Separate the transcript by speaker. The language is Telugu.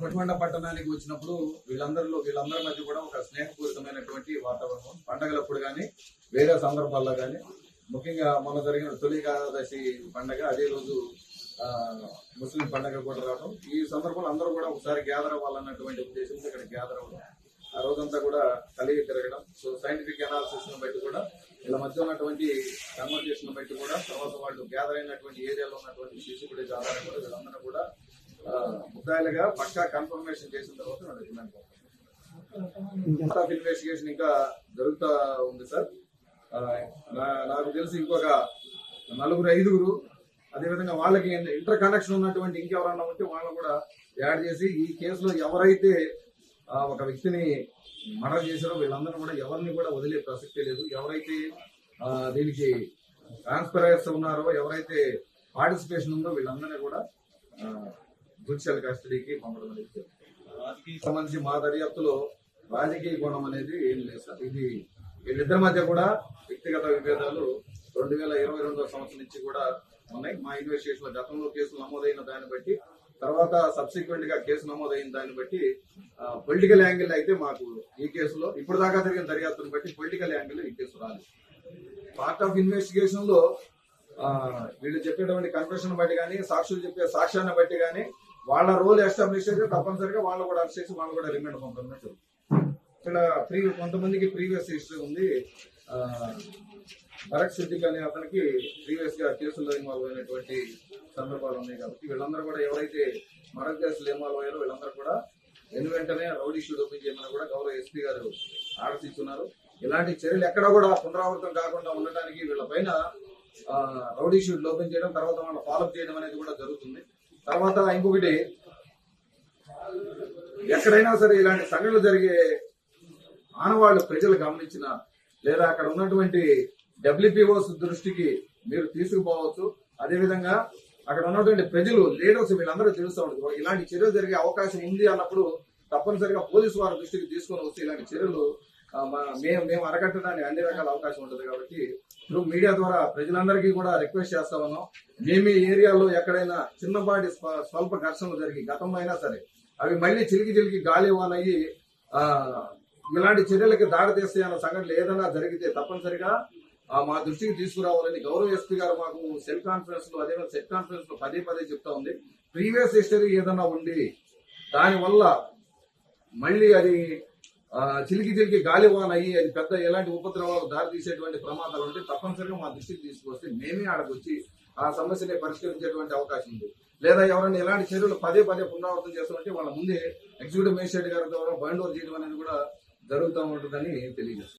Speaker 1: పట్టుమండ పట్టణానికి వచ్చినప్పుడు వీళ్ళందరిలో వీళ్ళందరి మధ్య కూడా ఒక స్నేహపూరితమైనటువంటి వాతావరణం పండగలప్పుడు కానీ వేరే సందర్భాల్లో కానీ ముఖ్యంగా మొన్న జరిగిన తొలి ఏకాదశి పండగ అదే రోజు ముస్లిం పండగ కూడా రావడం. ఈ సందర్భంలో అందరూ కూడా ఒకసారి గ్యాదర్ అవ్వాలన్నటువంటి ఉద్దేశంతో ఇక్కడ గ్యాదర్ అవ్వడం. ఆ రోజంతా కూడా కలిగి తిరగడం. సో సైంటిఫిక్ అనాలిసిస్ బట్టి కూడా ఇలా మధ్య ఉన్నటువంటి కన్వర్జేషన్ బట్టి కూడా తర్వాత వాళ్ళు గ్యాదర్ అయినటువంటి ఏరియాలో ఉన్నటువంటి సీసీ ఫుటేజ్ ఆధారం కూడా వీళ్ళందరూ కూడా ముద్దాయిలుగా పక్కా కన్ఫర్మేషన్ చేసిన తర్వాత నేను రిమాండ్ ఆఫ్ ఇన్వెస్టిగేషన్ ఇంకా జరుగుతూ ఉంది సార్. నా- నాకు తెలిసి ఇంకొక నలుగురు ఐదుగురు అదేవిధంగా వాళ్ళకి ఇంటర్ కనెక్షన్ ఉన్నటువంటి ఇంకెవరన్నా ఉంటే వాళ్ళని కూడా యాడ్ చేసి ఈ కేసులో ఎవరైతే ఒక వ్యక్తిని మర్డర్ చేశారో వీళ్ళందరూ కూడా ఎవరిని కూడా వదిలే ప్రసక్తే లేదు. ఎవరైతే దీనికి ట్రాన్స్పరెన్స్ ఉన్నారో ఎవరైతే పార్టిసిపేషన్ ఉందో వీళ్ళందరినీ కూడా జుడిషియల్ కస్టడీకి పంపడం అనేది సంబంధించి మా దర్యాప్తులో రాజకీయ కోణం అనేది ఏం లేదు సార్. ఇది వీళ్ళిద్దరి మధ్య కూడా వ్యక్తిగత విభేదాలు రెండు వేల ఇరవై రెండో సంవత్సరం నుంచి కూడా ఉన్నాయి. మా ఇన్వెస్టిగేషన్లో గతంలో కేసులు నమోదైన దాన్ని బట్టి తర్వాత సబ్సిక్వెంట్గా కేసు నమోదైన దాన్ని బట్టి పొలిటికల్ యాంగిల్ అయితే మాకు ఈ కేసులో ఇప్పుడు దాకా జరిగిన దర్యాప్తును బట్టి పొలిటికల్ యాంగిల్ ఈ కేసు రాలేదు. పార్ట్ ఆఫ్ ఇన్వెస్టిగేషన్లో వీళ్ళు చెప్పేటువంటి కన్ఫెషన్ బట్టి కానీ సాక్షులు చెప్పే సాక్ష్యాన్ని బట్టి కానీ వాళ్ళ రోల్ ఎస్టాబ్లిష్ అయితే తప్పనిసరిగా వాళ్ళు కూడా అరెస్ట్ చేసి వాళ్ళు కూడా రిమాండ్ పంపించారు ఇక్కడ ప్రీ కొంతమందికి ప్రీవియస్ హిస్టరీ ఉంది. భరత్ సిద్దిక్ అనే అతనికి ప్రీవియస్గా కేసుల్లో ఇన్వాల్వ్ అయినటువంటి సందర్భాలు ఉన్నాయి కాబట్టి వీళ్ళందరూ కూడా ఎవరైతే మరొక కేసులు ఇన్వాల్వ్ అయ్యారో వీళ్ళందరూ కూడా వెను వెంటనే రౌడీ షూట్ ఓపెన్ చేయమని కూడా గౌరవ ఎస్పీ గారు ఆర్డర్స్ ఇస్తున్నారు ఇలాంటి చర్యలు ఎక్కడ కూడా పునరావృతం కాకుండా ఉండటానికి వీళ్ళపైన పైన రౌడీ షూట్ ఓపెన్ చేయడం తర్వాత వాళ్ళ ఫాలోఅప్ చేయడం అనేది కూడా జరుగుతుంది. తర్వాత ఇంకొకటి ఎక్కడైనా సరే ఇలాంటి సంఘటనలు జరిగే ఆనవాళ్ళు ప్రజలు గమనించిన లేదా అక్కడ ఉన్నటువంటి డబ్ల్యూపీఓస్ దృష్టికి మీరు తీసుకుపోవచ్చు. అదేవిధంగా అక్కడ ఉన్నటువంటి ప్రజలు లీడర్స్ వీళ్ళందరూ తెలుస్తూ ఉంటుంది. ఇలాంటి చర్యలు జరిగే అవకాశం ఉంది అన్నప్పుడు తప్పనిసరిగా పోలీసు వారి దృష్టికి తీసుకొని వస్తే ఇలాంటి చర్యలు మేము మేము అరకట్టడానికి అన్ని రకాల అవకాశం ఉంటుంది కాబట్టి ఇప్పుడు మీడియా ద్వారా ప్రజలందరికీ కూడా రిక్వెస్ట్ చేస్తా ఉన్నాం. మీ ఏరియాలో ఎక్కడైనా చిన్నపాటి స్వల్ప ఘర్షణలు జరిగి గతంలో అయినా సరే అవి మళ్ళీ చిలికి చిలికి గాలి వానయ్యి ఇలాంటి చర్యలకి దారి అన్న సంఘటనలు ఏదైనా జరిగితే తప్పనిసరిగా మా దృష్టికి తీసుకురావాలని గౌరవ ఎస్పీ గారు మాకు సెల్ కాన్ఫరెన్స్లో అదేవిధంగా సెట్ కాన్ఫరెన్స్లో పదే పదే చెప్తా ఉంది. ప్రీవియస్ హిస్టరీ ఏదైనా ఉండి దానివల్ల మళ్ళీ అది చిలికి చిలికి గాలివాన్ అయ్యి అది పెద్ద ఎలాంటి ఉపద్రవాలు దారి తీసేటువంటి ప్రమాదాలు ఉంటే తప్పనిసరిగా మా దృష్టికి తీసుకొస్తే మేమే ఆడకు వచ్చి ఆ సమస్యని పరిష్కరించేటువంటి అవకాశం ఉంది. లేదా ఎవరైనా ఎలాంటి చర్యలు పదే పదే పునరావృతం చేస్తామంటే వాళ్ళ ముందే ఎగ్జిక్యూటివ్ మేజిస్ట్రేట్ గారి ద్వారా బైండ్ ఓవర్ చేయడం అనేది కూడా జరుగుతూ ఉంటుందని తెలియజేస్తాం